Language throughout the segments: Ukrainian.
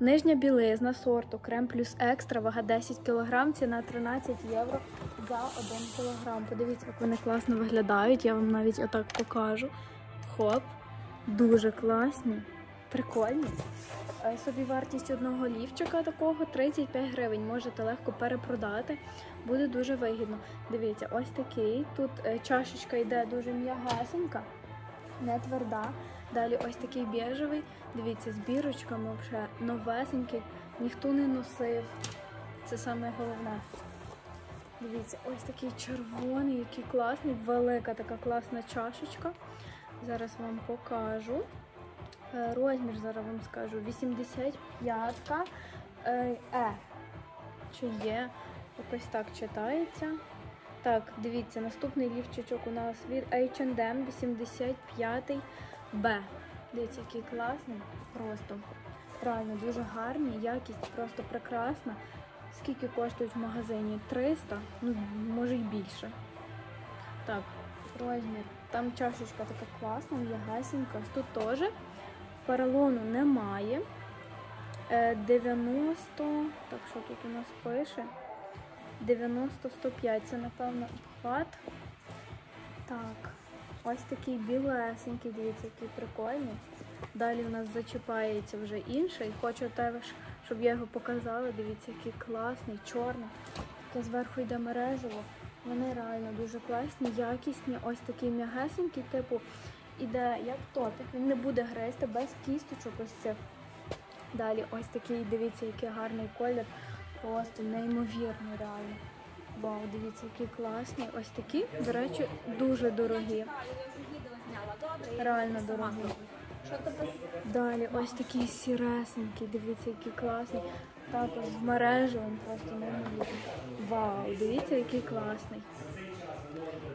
Нижня білизна сорту крем плюс екстра, вага 10 кг, ціна 13 євро за 1 кг. Подивіться, як вони класно виглядають. Я вам навіть отак покажу. Хоп, дуже класні, прикольні. Е, Собі вартість одного лівчика такого 35 гривень. Можете легко перепродати, буде дуже вигідно. Дивіться, ось такий. Тут е, чашечка йде дуже м'ягасенька, не тверда. Далі ось такий біжевий. Дивіться, з бірочками вже новесенький, ніхто не носив. Це саме головне. Дивіться, ось такий червоний, який класний, велика така класна чашечка. Зараз вам покажу. Е, Розмір зараз вам скажу 85 е. е. Чи є? Якось так читається. Так, дивіться, наступний лівчичок у нас від H&M 85 Б. Дивіться, який класний. Просто реально дуже гарний, якість просто прекрасна. Скільки коштують в магазині? 300, ну може й більше. Так, розмір. Там чашечка така класна, м'ягасенька. Тут теж поролону немає. Е, 90, так що тут у нас пише? 90-105, це напевно обхват. Так, ось такий білесенький, дивіться, який прикольний. Далі у нас зачіпається вже інший. Хочу теж, щоб я його показала. Дивіться, який класний, чорний. Таке зверху йде мережево. Вони реально дуже класні, якісні. Ось такий м'ягесенький, типу, іде як топік. Він не буде гризти без кісточок ось цих. Далі ось такий, дивіться, який гарний колір. Просто неймовірно реально. Вау, дивіться, який класний. Ось такі, до речі, дуже дорогі. Реально дорогі. Далі ось такий сіресенький, дивіться, який класний. Також з мережевим просто неймовірно. Вау, дивіться, який класний.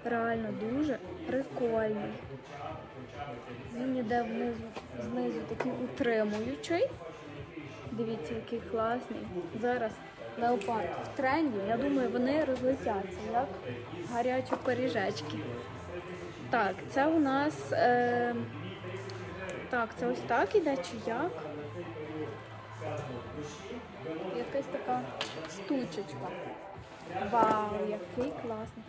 Реально дуже прикольний. Він іде внизу, знизу такий утримуючий. Дивіться, який класний. Зараз леопард в тренді. Я думаю, вони розлетяться, як гарячі пиріжечки. Так, це у нас. Е... Так, це ось так іде чи як? Якась така штучечка. Вау, який класний.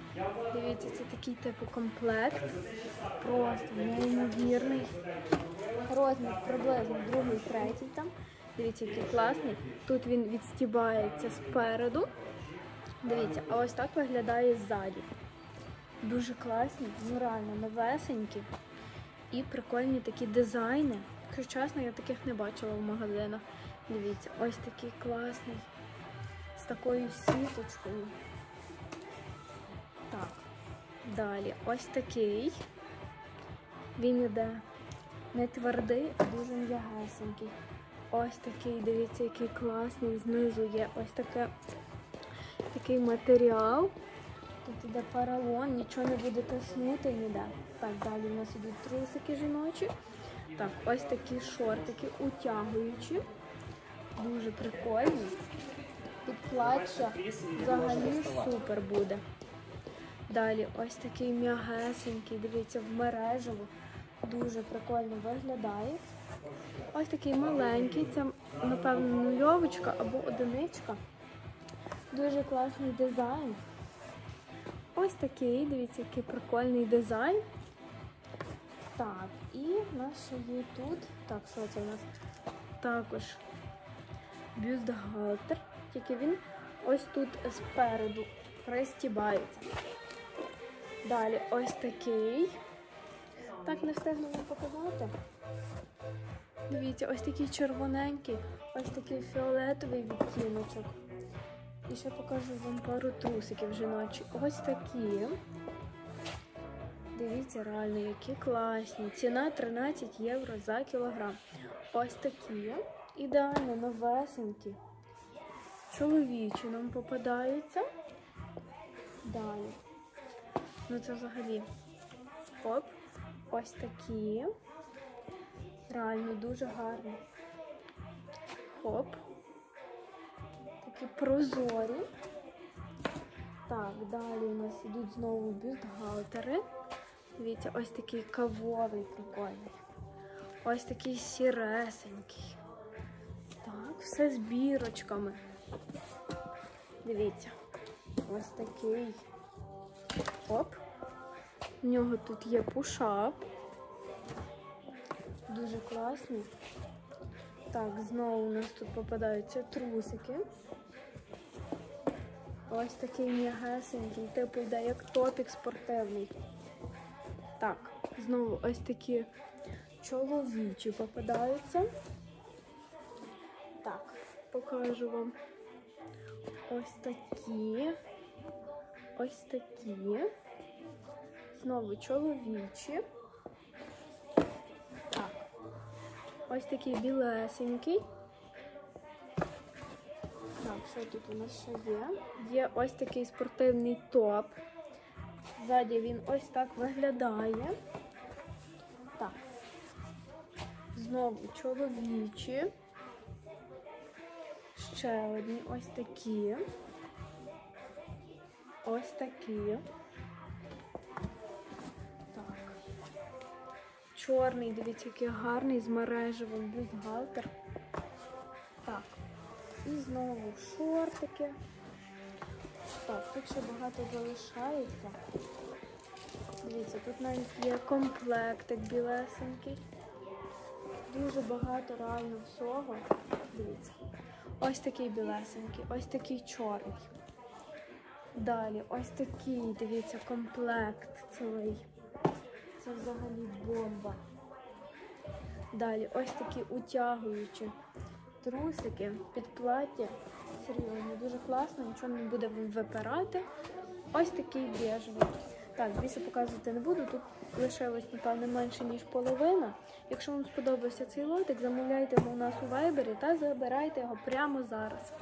Дивіться, це такий типу комплект. Просто неймовірний. Розмір приблизно другий, третій там. Дивіться, який класний. Тут він відстібається спереду. Дивіться, а ось так виглядає ззаді. Дуже класні, ну реально новесенькі. І прикольні такі дизайни. Якщо чесно, я таких не бачила в магазинах. Дивіться, ось такий класний. З такою сіточкою. Так. Далі ось такий. Він іде не твердий, а дуже м'ягесенький. Ось такий, дивіться, який класний. Знизу є ось таке, такий матеріал. Тут іде поролон, нічого не буде тиснути ніде. Так, далі у нас ідуть трусики жіночі. Так, ось такі шортики утягуючі. Дуже прикольні. Тут плаття взагалі супер буде. Далі ось такий м'ягесенький, дивіться, в мережево. Дуже прикольно виглядає. Ось такий маленький, це, напевно, нульовочка або одиничка. Дуже класний дизайн. Ось такий, дивіться, який прикольний дизайн. Так, і в нас ще є тут. Так, що це у нас? Також бюстгальтер, тільки він ось тут спереду пристібається. Далі ось такий. Так, не встигну вам показати. Дивіться, ось такий червоненький, ось такий фіолетовий відтіночок. І ще покажу вам пару трусиків жіночі. Ось такі. Дивіться, реально, які класні. Ціна 13 євро за кілограм. Ось такі. Ідеально новесенькі. Чоловічі нам попадаються. Далі. Ну це взагалі. Оп. Ось такі. Реально дуже гарні. Хоп. Такі прозорі. Так, далі у нас ідуть знову бюстгальтери. Дивіться, ось такий кавовий прикольний. Ось такий сіресенький. Так. все з бірочками. Дивіться, ось такий. Оп. В нього тут є пушап. Дуже класний. Так, знову у нас тут попадаються трусики. Ось такий м'ягесенький, типу йде як топік спортивний. Так, знову ось такі чоловічі попадаються. Так, покажу вам ось такі. Ось такі. Знову чоловічі. Так. Ось такий білесенький. Так, що тут у нас ще є? Є ось такий спортивний топ. Ззаді він ось так виглядає. Так. Знову чоловічі. Ще одні ось такі. Ось такі. Чорний, дивіться, який гарний з мережевим бюстгальтер. Так. І знову шортики. Так, тут ще багато залишається. Дивіться, тут навіть є комплектик білесенький. Дуже багато реально всього. Дивіться. Ось такий білесенький, ось такий чорний. Далі, ось такий, дивіться, комплект цілий. Це взагалі бомба. Далі, ось такі утягуючі трусики під плаття. Серйозно, дуже класно, нічого не буде випирати. Ось такий біжевий. Так, більше показувати не буду. Тут лишилось, напевно, менше, ніж половина. Якщо вам сподобався цей лотик, замовляйте його у нас у вайбері та забирайте його прямо зараз.